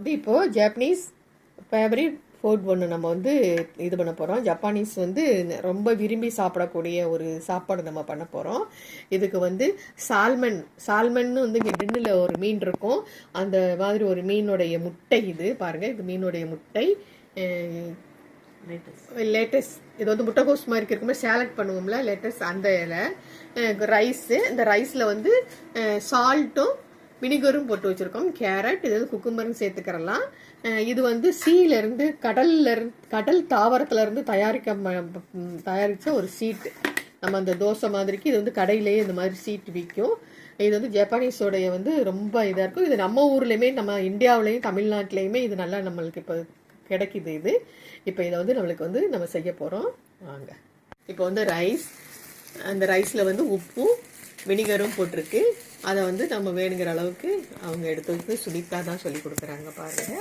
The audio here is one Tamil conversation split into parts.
வந்து இப்போது ஜாப்பனீஸ் ஃபேவரட் ஃபுட் ஒன்று நம்ம வந்து இது பண்ண போகிறோம் ஜப்பானீஸ் வந்து ரொம்ப விரும்பி சாப்பிடக்கூடிய ஒரு சாப்பாடு நம்ம பண்ண போகிறோம் இதுக்கு வந்து சால்மன் சால்மன்னு வந்து இங்கே டின்னில் ஒரு மீன் இருக்கும். அந்த மாதிரி ஒரு மீனுடைய முட்டை இது. பாருங்கள் இது மீனுடைய முட்டை. லேட்டஸ்ட் இது வந்து முட்டைகோஸ் மாதிரி இருக்குமே சேலட் பண்ணுவோம்ல லேட்டஸ்ட் அந்த இலை. ரைஸு இந்த ரைஸில் வந்து சால்ட்டும் வினிகரும் போட்டு வச்சுருக்கோம். கேரட் இது வந்து குக்கும்பரும் சேர்த்துக்கிறலாம். இது வந்து சீலேருந்து கடல்லேருந்து கடல்ல இருந்து கடல் தாவரத்துலேருந்து தயாரிக்க தயாரித்த ஒரு சீட்டு. நம்ம அந்த தோசை மாதிரிக்கு இது வந்து கடையிலேயே இந்த மாதிரி சீட் விற்கும். இது வந்து ஜப்பானீஸோடைய வந்து ரொம்ப இதாக இருக்கும். இது நம்ம ஊர்லேயுமே நம்ம இந்தியாவிலையும் தமிழ்நாட்டிலையுமே இது நல்லா நம்மளுக்கு இப்போ கிடைக்குது இது. இப்போ இதை வந்து நம்மளுக்கு வந்து நம்ம செய்ய போகிறோம் வாங்க. இப்போ வந்து ரைஸ். அந்த ரைஸில் வந்து உப்பும் வினிகரும் போட்டிருக்கு. அதை வந்து நம்ம வேணுங்கிற அளவுக்கு அவங்க எடுத்து வந்து சுனிதா தான் சொல்லி கொடுக்குறாங்க பாருங்க.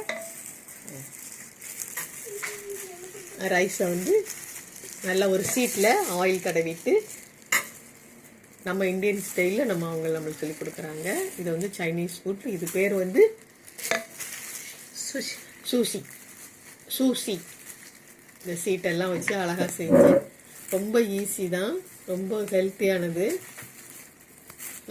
ரைஸை வந்து நல்ல ஒரு சீட்டில் ஆயில் தடவிட்டு நம்ம இந்தியன் ஸ்டைலில் நம்ம அவங்க நம்மளுக்கு சொல்லி கொடுக்குறாங்க. இது வந்து சைனீஸ் ஃபுட் இது பேர் வந்து சூசி சூசி இந்த சீட்டெல்லாம் வச்சு அழகாக செஞ்சு ரொம்ப ஈஸி தான் ரொம்ப ஹெல்த்தியானது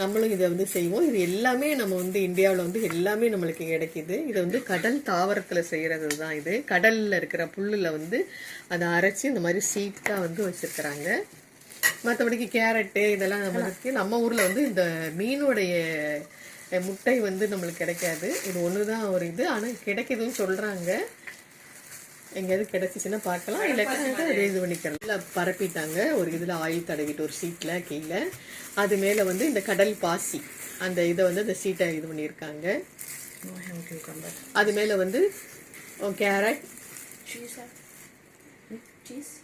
நம்மளும் இதை வந்து செய்வோம். இது எல்லாமே நம்ம வந்து இந்தியாவில் வந்து எல்லாமே நம்மளுக்கு கிடைக்குது. இது வந்து கடல் தாவரத்தில் செய்கிறது தான் இது. கடலில் இருக்கிற புல்லில் வந்து அதை அரைச்சி இந்த மாதிரி சீட்டாக வந்து வச்சுருக்குறாங்க. மற்றபடிக்கு கேரட்டு இதெல்லாம் நம்மளுக்கு நம்ம ஊரில் வந்து இந்த மீனுடைய முட்டை வந்து நம்மளுக்கு கிடைக்காது. இது ஒன்று தான் ஒரு இது. ஆனால் கிடைக்குதுன்னு சொல்கிறாங்க எங்கேயாவது கிடைச்சிச்சுன்னா பார்க்கலாம். இல்லாட்டா இது பண்ணிக்கலாம். இல்லை பரப்பிட்டாங்க. ஒரு இதில் ஆயில் தடவிட்டு ஒரு சீட்டில் கீழே. அது மேலே வந்து இந்த கடல் பாசி. அந்த இதை வந்து அந்த சீட்டை இது பண்ணியிருக்காங்க. அது மேலே வந்து கேரட்.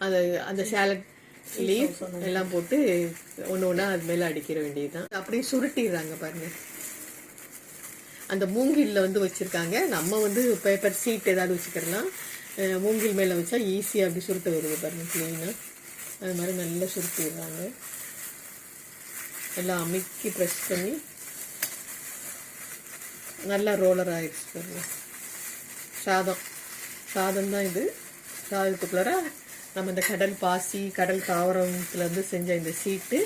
அந்த அந்த சேலட் லீவ் எல்லாம் போட்டு ஒன்று ஒன்றா அது மேலே அடிக்கிற வேண்டியதுதான். அப்படியே சுருட்டிடுறாங்க பாருங்க. அந்த மூங்கில்ல வந்து வச்சிருக்காங்க. நம்ம வந்து பேப்பர் சீட் ஏதாவது வச்சுக்கிறலாம் மூங்கில் மேலே வச்சா ஈஸியாக அப்படி சுருட்ட வருது பாருங்கள் க்ளீனாக அது மாதிரி நல்லா சுருட்டிடுறாங்க எல்லாம் அமுக்கி ப்ரெஸ் பண்ணி நல்லா ரோலர் ஆகிடுச்சு பாருங்கள் சாதம். சாதம் தான் இது. சாதத்துக்குள்ளார நம்ம இந்த கடல் பாசி கடல் தாவரத்துலேருந்து செஞ்ச இந்த சீட்டு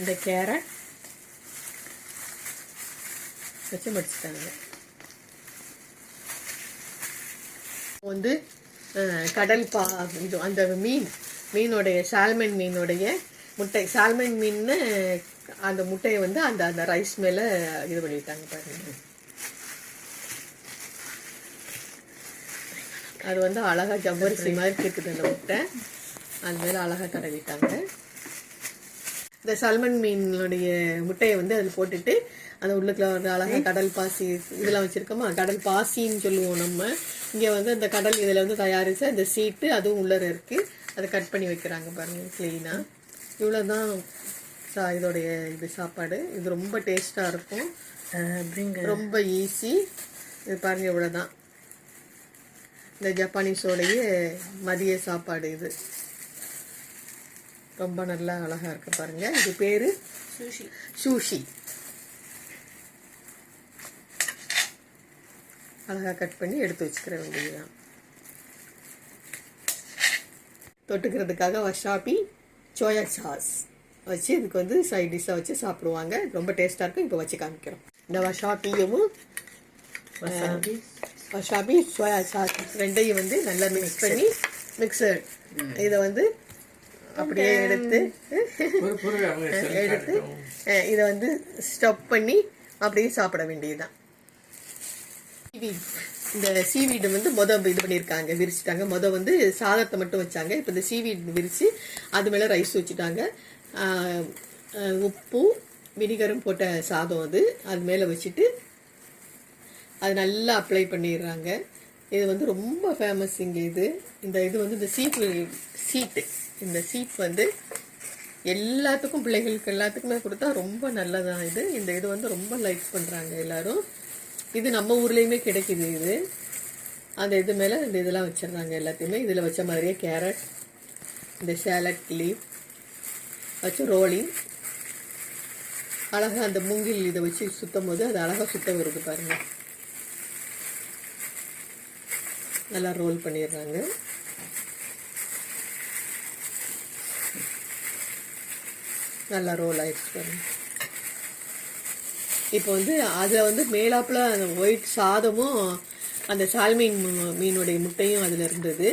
இந்த கேரட் வச்சு மடிச்சிட்டாங்க. வந்து கடல் பா இது அந்த மீன் மீனுடைய சால்மன் மீனுடைய முட்டை. சால்மன் மீன்னு அந்த முட்டையை வந்து அந்த அந்த ரைஸ் மேலே இது பண்ணிட்டாங்க பாருங்க. அது வந்து அழகா ஜவ்வரிசி மாதிரி கேட்குது அந்த முட்டை. அது மேலே அழகா தடவிட்டாங்க. இந்த சல்மன் மீனுடைய முட்டையை வந்து அதில் போட்டுட்டு அந்த உள்ளுக்குள்ள ஒரு அழகா கடல் பாசி இதெல்லாம் வச்சிருக்கோமா? கடல் பாசின்னு சொல்லுவோம் நம்ம. இங்கே வந்து அந்த கடல் இதில் வந்து தயாரிச்ச அந்த சீட்டு அதுவும் உள்ளர இருக்கு. அதை கட் பண்ணி வைக்கிறாங்க பாருங்க க்ளீனாக இவ்வளோதான் சா இதோடைய இது சாப்பாடு. இது ரொம்ப டேஸ்ட்டாக இருக்கும். ரொம்ப ஈஸி. இது பாருங்க இவ்வளோதான் இந்த ஜப்பானீஸோடைய மதிய சாப்பாடு இது. ரொம்ப நல்லா அழகா இருக்கு பாருங்க. இது பேரு? சூஷி. அழகா கட் பண்ணி எடுத்து வச்சுக்கிற வேண்டியதுதான். தொட்டுக்கிறதுக்காக வஷாபி சோயா சாஸ் வச்சு இதுக்கு வந்து சைட் டிஷ்ஷாக வச்சு சாப்பிடுவாங்க. ரொம்ப டேஸ்ட்டாக இருக்கும். இப்போ வச்சு காமிக்கிறோம். இந்த வஷாபியும் வஷாபி. சோயா சாஸ் ரெண்டையும் வந்து நல்லா மிக்ஸ் பண்ணி மிக்சர் இதை வந்து அப்படியே எடுத்து எடுத்து இதை வந்து ஸ்டப் பண்ணி அப்படியே சாப்பிட வேண்டியதுதான். இந்த சீவீடு வந்து மொத இது பண்ணியிருக்காங்க விரிச்சிட்டாங்க. மொத வந்து சாதத்தை மட்டும் வச்சாங்க. இப்போ இந்த சீவீட் விரிச்சு அது மேலே ரைஸ் வச்சுட்டாங்க. உப்பு வினிகரும் போட்ட சாதம் அது. அது மேலே வச்சுட்டு அது நல்லா அப்ளை பண்ணிடுறாங்க. இது வந்து ரொம்ப ஃபேமஸ் இங்கே இது. இந்த இது வந்து இந்த சீட் சீட்டு இந்த சீட் வந்து எல்லாத்துக்கும் பிள்ளைகளுக்கு எல்லாத்துக்குமே கொடுத்தா ரொம்ப நல்லதான் இது. இந்த இது வந்து ரொம்ப லைக் பண்ணுறாங்க எல்லாரும். இது நம்ம ஊர்லேயுமே கிடைக்குது இது. அந்த இது மேலே இந்த இதெல்லாம் வச்சிடுறாங்க எல்லாத்தையுமே. இதில் வச்ச மாதிரியே கேரட் இந்த சேலட் லீவ் வச்சு ரோலிங் அழகாக அந்த மூங்கில் இதை வச்சு சுற்றும் போது அது அழகாக சுத்த வருது பாருங்கள் நல்லா ரோல் பண்ணிடுறாங்க. நல்லா ரோல் ஆயிடுச்சு பாருங்க. இப்போ வந்து அதில் வந்து மேலாப்புல அந்த ஒயிட் சாதமும் அந்த சால்மீன் மீனுடைய முட்டையும் அதில் இருந்தது.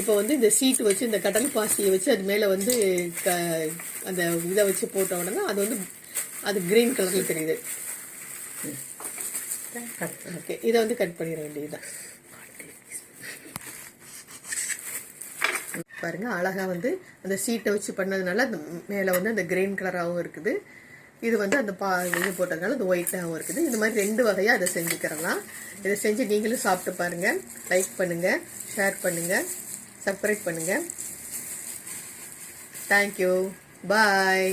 இப்போ வந்து இந்த சீட்டு வச்சு இந்த கடல் பாசியை வச்சு அது மேலே வந்து க அந்த இதை வச்சு போட்ட உடனே அது வந்து அது கிரீன் கலரில் தெரியுது. ஓகே இதை வந்து கட் பண்ணிட வேண்டியதுதான். பாருங்கள் அழகாக வந்து அந்த சீட்டை வச்சு பண்ணதுனால அந்த மேலே வந்து அந்த கிரீன் கலராகவும் இருக்குது. இது வந்து அந்த பா இது போட்டதுனால அது ஒயிட்டாகவும் இருக்குது. இந்த மாதிரி ரெண்டு வகையாக அதை செஞ்சுக்கிறலாம். இதை செஞ்சு நீங்களும் சாப்பிட்டு பாருங்கள் லைக் பண்ணுங்கள் ஷேர் பண்ணுங்கள் சப்ஸ்கிரைப் பண்ணுங்கள் தேங்க்யூ பாய்